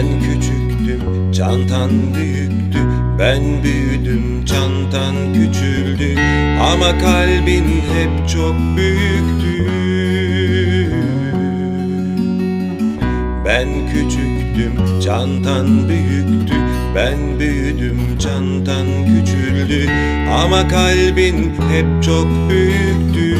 Ben küçüktüm, çantan büyüktü. Ben büyüdüm, çantan küçüldü. Ama kalbin hep çok büyüktü. Ben küçüktüm, çantan büyüktü. Ben büyüdüm, çantan küçüldü. Ama kalbin hep çok büyüktü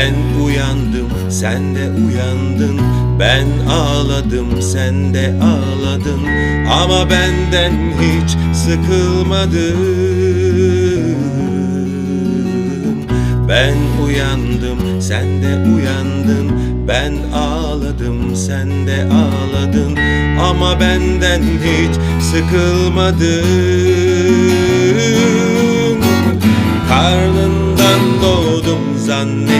Ben uyandım, sen de uyandın. Ben ağladım, sen de ağladın. Ama benden hiç sıkılmadın. Ben uyandım, sen de uyandın. Ben ağladım, sen de ağladın. Ama benden hiç sıkılmadın. Karnından doğdum zannettim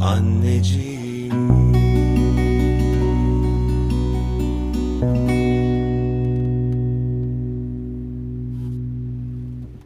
anneciğim